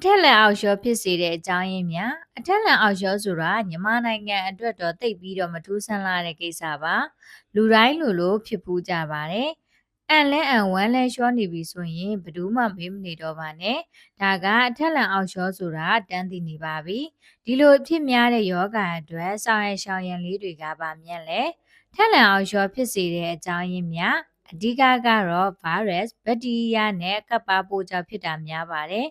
အထက်လက်အောက်လျှောဖြစ်စေတဲ့အကြောင်းရင်းများအထက်လက်အောက်လျှောဆိုတာမြန်မာနိုင်ငံအတွက်တော့တိတ်ပြီးတော့မထူးဆန်းလာတဲ့ကိစ္စပါလူတိုင်းလူလိုဖြစ်ပူးကြပါတယ်အန်လဲအန်ဝမ်းလဲလျှောနေပြီဆိုရင်ဘယ်သူမှမေးမနေတော့ပါနဲ့ဒါကအထက်လန်အောက်လျှောဆိုတာတန်းသိနေပါပြီဒီလိုအဖြစ်များတဲ့ယောဂအတွက်ဆောင်ရရှောင်ရံလေးတွေကပါမြတ်လဲထက်လန်အောက်လျှောဖြစ်စေတဲ့အကြောင်းရင်းများအဓိကကတော့ virus ဘက်တီးရီးယားနဲ့ကပ်ပါပိုးကြောင့်ဖြစ်တာများပါတယ်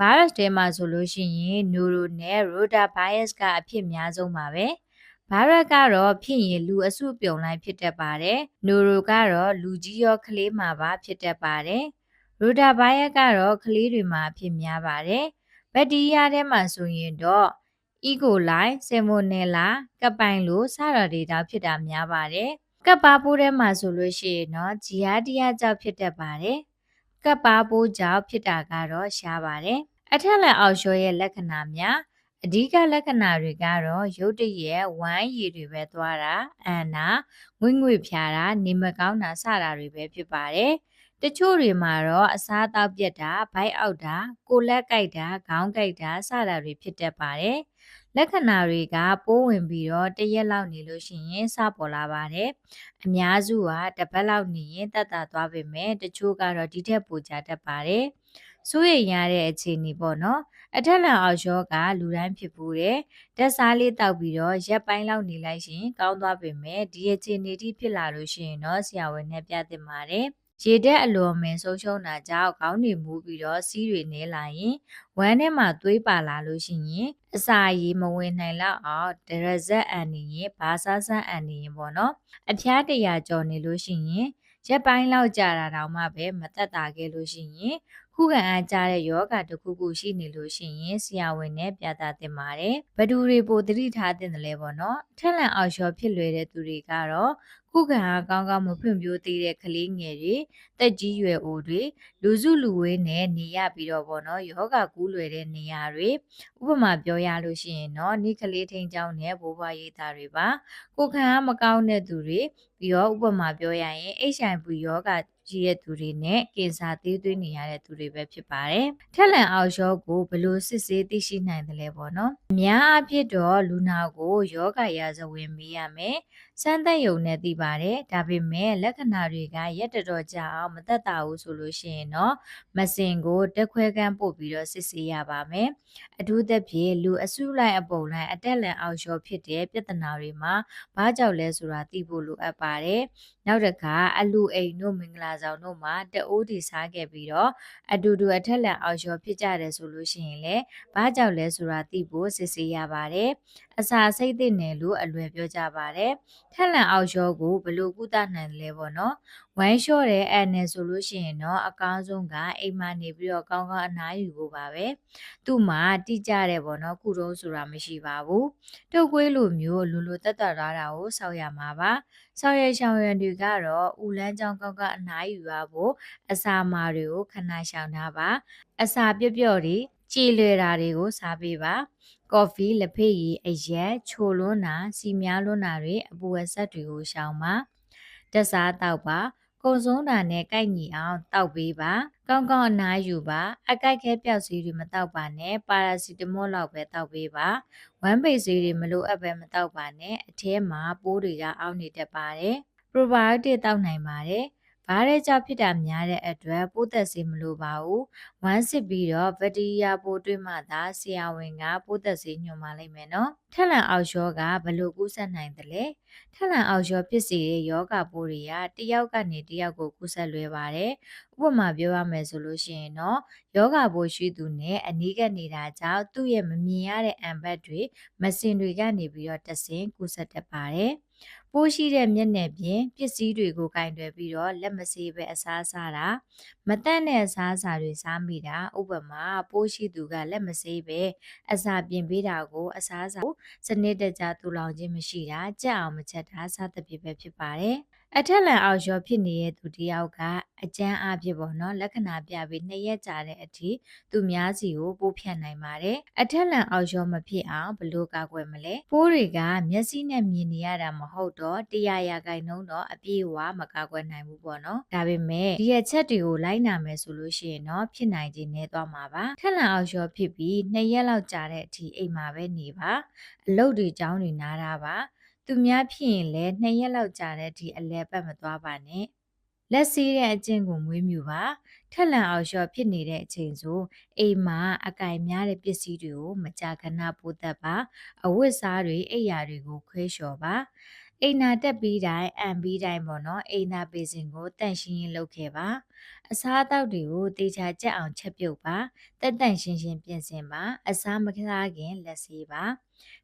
virus တွေမှာဆိုလို့ရှိရင် neuro နဲ့ rotavirus ကအဖြစ်များဆုံးပါပဲ။ virus ကတော့ဖြစ်ရင်လူအစုပြုံလိုက်ဖြစ်တတ်ပါတယ်။ neuro ကတော့လူကြီးရောကလေးမှာပါဖြစ်တတ်ပါတယ်။ rotavirus ကတော့ကလေးတွေမှာဖြစ်များပါတယ်။ဘက်တီးရီးယားထဲမှာဆိုရင်တော့ E. coli, Salmonella, ကပ်ပိုင်လိုစတာတွေတောင်ဖြစ်တာများပါတယ်။ကပ်ပါပိုးထဲမှာဆိုလို့ရှိရင်တော့ Giardia ကြောင့်ဖြစ်တတ်ပါတယ်။ ကပ်ပါပိုးကြောင့်ဖြစ်တာကတော့ရှားပါတယ်။အထက်လက်အောက်လျှောရဲ့လက္ခဏာများအဓိကလက္ခဏာတွေကတော့ရုတ်တရက်ဝမ်းရည်တွေပဲသွားတာအန်နာငွေ့ငွေ့ဖြာတာနေမကောင်းတာစတာတွေပဲဖြစ်ပါတယ်။ တချို့တွေမှာတော့အစားအသောက်ပြက်တာဘိုက်အောက်တာကိုလက်ကိုက်တာခေါင်းကိုက်တာစတာတွေဖြစ်တတ်ပါတယ်။လက္ခဏာတွေကပိုးဝင်ပြီးတော့တရက်လောက်နေလို့ရှိရင်စပေါ်လာပါတယ်။အများစုကတစ်ပတ်လောက်နေရင်တက်တာသွားပေမဲ့တချို့ကတော့ဒီထက်ပိုကြတတ်ပါတယ်။စိုးရိမ်ရတဲ့အခြေအနေပေါ့နော်။အထက်လန်အောက်ရောကလူတိုင်းဖြစ်ဘူးတယ်။တက်စားလေးတောက်ပြီးတော့ရက်ပိုင်းလောက်နေလိုက်ရင်ကောင်းသွားပေမဲ့ဒီအခြေအနေတိဖြစ်လာလို့ရှိရင်တော့ဆရာဝန်နဲ့ပြသင့်ပါတယ်။ ရေတက်အလွန်မင်းဆုံးရှုံးတာကြောင့်ခေါင်းတွေမူးပြီးတော့စီးတွေနေလာရင်ဝမ်းထဲမှာသွေးပါလာလို့ရှိရင်အစာရည်မဝင်နိုင်လောက်အောင်ဒရဇက်အန်နေရင်ဘာဆာဆန်းအန်နေရင်ပေါ့နော်အဖျားတရာကြော်နေလို့ရှိရင်ရက်ပိုင်းလောက်ကြာတာတောင်မှပဲမသက်တာခဲ့လို့ရှိရင်ခုခံအားကြတဲ့ယောဂတစ်ခုခုရှိနေလို့ရှိရင်ဆရာဝန်နဲ့ပြသသင့်ပါတယ်ဘဒူတွေပိုသတိထားသင့်တယ်လေပေါ့နော်ထက်လန်အောင်လျှော်ဖြစ်လွယ်တဲ့သူတွေကတော့ ခုခံအားကောင်းကောင်းမဖွံ့ဖြိုးသေးတဲ့ကလေးငယ်တွေတက်ကြီးရွယ်အိုတွေလူစုလူဝေးနဲ့နေရပြီးတော့ပေါ့နော်ယောဂကူးလွယ်တဲ့နေရာတွေဥပမာပြောရလို့ရှိရင်တော့နိကလေးထိန်ချောင်းနဲ့ဘိုးဘွားရိပ်သားတွေပါကိုခံအားမကောင်းတဲ့သူတွေ ပြီးတော့ဥပမာပြောရရင် HIV ယောဂရှိတဲ့သူတွေနဲ့ကင်ဆာသေးသွေးနေရတဲ့သူတွေပဲဖြစ်ပါတယ်။ထက်လန်အောက်ရောကိုဘယ်လိုစစ်ဆေးသိရှိနိုင်တယ်လဲပေါ့နော်။အများအပြစ်တော့လူနာကိုယောဂရာဇဝင်မေးရမယ်။စမ်းသပ်ယုံနဲ့သိပါတယ်။ဒါပေမဲ့လက္ခဏာတွေကရက်တတော်ကြာအောင်မသက်သာဘူးဆိုလို့ရှိရင်တော့မစင်ကိုတက်ခွဲကန်းပို့ပြီးတော့စစ်ဆေးရပါမယ်။အထူးသဖြင့်လူအစုလိုက်အပုံလိုက်အတက်လန်အောက်ရောဖြစ်တဲ့ပြဿနာတွေမှာဘာကြောင့်လဲဆိုတာသိဖို့လိုအပ်ပါတယ်။နောက်တစ်ခါအလူအိမ်တို့မင်္ဂလာဆောင်တို့မှာတအိုးတီစားခဲ့ပြီးတော့အတူတူအထက်လန်အောက်ရောဖြစ်ကြတယ်ဆိုလို့ရှိရင်လည်းဘာကြောင့်လဲဆိုတာသိဖို့စစ်ဆေးရပါတယ်။အစာစိတ်သိနေလို့အလွယ်ပြောကြပါတယ်။ထက်လန်အောက်ရောကိုဘယ်လိုကုသနိုင်လဲပေါ့နော်။ဝမ်းလျှော့တဲ့အဲ့နဲ့ဆိုလို့ရှိရင်တော့အကောင်းဆုံးကအိမ်မှာနေပြီးတော့ကောင်းကောင်းအနားယူဖို့ပါပဲ။သူ့မှာတိကျတယ်ပေါ့နော်ကုတုံးဆိုတာမရှိပါဘူး။တုတ်ကွေးလိုမျိုးလူလိုတက်တက်ထားတာကိုစောက်ရမှာပါ။ဆောက်ရရှောင်ရံတွေကတော့ဦးလန်းချောင်းကောက်ကအနားယူရဖို့အစာမာတွေကိုခဏရှောင်ထားပါအစာပြည့်ပြည့်တွေကြည်လွယ်တာတွေကိုစားပေးပါကော်ဖီလက်ဖက်ရည်အရက်ချိုလွန်းတာစီများလွန်းတာတွေအပူအဆက်တွေကိုရှောင်ပါတက်စားတောက်ပါကုံဆုံးတာနဲ့ကိုက်ညီအောင်တောက်ပေးပါကောင်းကောင်းအနားယူပါအကိုက်ခဲပြောက်စီးတွေမတောက်ပါနဲ့ပါရာစီတမောလောက်ပဲတောက်ပေးပါဝမ်းပိတ်စီးတွေမလိုအပ်ပဲမတောက်ပါနဲ့အထဲမှာပိုးတွေကအောက်နေတတ်ပါတယ် probiotic တောက်နိုင်ပါတယ်။ဘားတဲ့ကြောင့်ဖြစ်တာများတဲ့အတွက်ပိုးသက်ဆေးမလိုပါဘူး။ဝမ်းစစ်ပြီးတော့ဘက်တီးရီးယားပိုးတွေ့မှသာဆရာဝန်ကပိုးသက်ဆေးညွှန်ပါလိမ့်မယ်နော်။ထက်လန်အောက်ရောကဘယ်လိုကူးစက်နိုင်သလဲ။ထက်လန်အောက်ရောဖြစ်စေတဲ့ယောဂပိုးတွေကတယောက်ကနေတယောက်ကိုကူးစက်လွယ်ပါတယ်။ဥပမာပြောရမယ်ဆိုလို့ရှိရင်တော့ယောဂပိုးရှိသူနဲ့အနီးကပ်နေတာကြောင့်သူ့ရဲ့မမြင်ရတဲ့အံပတ်တွေမစင်တွေကနေပြီးတော့တဆင်ကူးစက်တတ်ပါတယ်။ ပိုးရှိတဲ့မျက်နှာပြင်ပစ္စည်းတွေကိုကင်တွယ်ပြီးတော့လက်မဆေးပဲအစားစားတာမတန့်တဲ့အစားအစာတွေစားမိတာဥပမာပိုးရှိသူကလက်မဆေးပဲအစာပြင်ပေးတာကို အစားအစာစနစ်တကျတူလောင်ခြင်းမရှိတာကြက်အောင်မချက်တာစသဖြင့်ပဲဖြစ်ပါတယ် အထက်လန်အောက်ရောဖြစ်နေတဲ့သူတစ်ယောက်ကအကျန်းအားဖြင့်ပေါ့နော်လက္ခဏာပြပြီးနှစ်ရက်ကြာတဲ့အထိသူများစီကိုပိုးဖြတ်နိုင်ပါတယ်အထက်လန်အောက်ရောမဖြစ်အောင်ဘယ်လို့ကာကွယ်မလဲပိုးတွေကမျက်စိနဲ့မြင်နေရတာမဟုတ်တော့တရားရာဂိုင်နှုန်းတော့အပြည့်အဝမကာကွယ်နိုင်ဘူးပေါ့နော်ဒါပေမဲ့ဒီအချက်တွေကိုလိုက်နာမယ်ဆိုလို့ရှိရင်တော့ဖြစ်နိုင်ခြင်းနည်းသွားမှာပါထက်လန်အောက်ရောဖြစ်ပြီးနှစ်ရက်လောက်ကြာတဲ့အထိအိမ်မှာပဲနေပါအလုပ်တွေကြောင်းတွေနားတာပါ သူများဖြစ်ရင်လည်းနှစ်ရက်လောက်ကြာတဲ့အထိအလဲပတ်မသွားပါနဲ့လက်စီးတဲ့အကျင့်ကိုမွေးမြူပါထက်လန်အောင်လျှော့ဖြစ်နေတဲ့အချိန်ဆိုအိမ်မှာအကင်များတဲ့ပစ္စည်းတွေကိုမကြာခဏပိုးသက်ပါအဝတ်စားတွေအိပ်ယာတွေကိုခွဲလျှော်ပါ အိမ်နာတက်ပြီးတိုင်းအန်ပြီးတိုင်းပေါ့နော်အိမ်နာပေစင်ကိုတန့်ရှင်းရင်လုပ်ခဲ့ပါအစားအသောက်တွေကိုတေချာကြက်အောင်ချက်ပြုတ်ပါတက်တန့်ရှင်းရှင်းပြင်ဆင်ပါအစားမကစားခင်လက်ဆေးပါ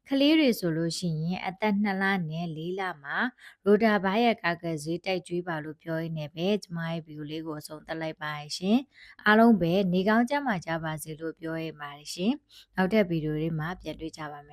ကလေးတွေဆိုလို့ရှိရင်အသက်2လနဲ့4လမှာရိုတာဘိုင်ရဲ့ကာကယ်ဈေးတိုက်ကျွေးပါလို့ပြောရင်းနဲ့ပဲကျမရဲ့ဗီဒီယိုလေးကိုအဆုံးသတ်လိုက်ပါရရှင်အားလုံးပဲနေကောင်းကြမှာကြပါစေလို့ပြောရပါတယ်ရှင်နောက်တဲ့ဗီဒီယိုလေးမှာပြန်တွေ့ကြပါမယ်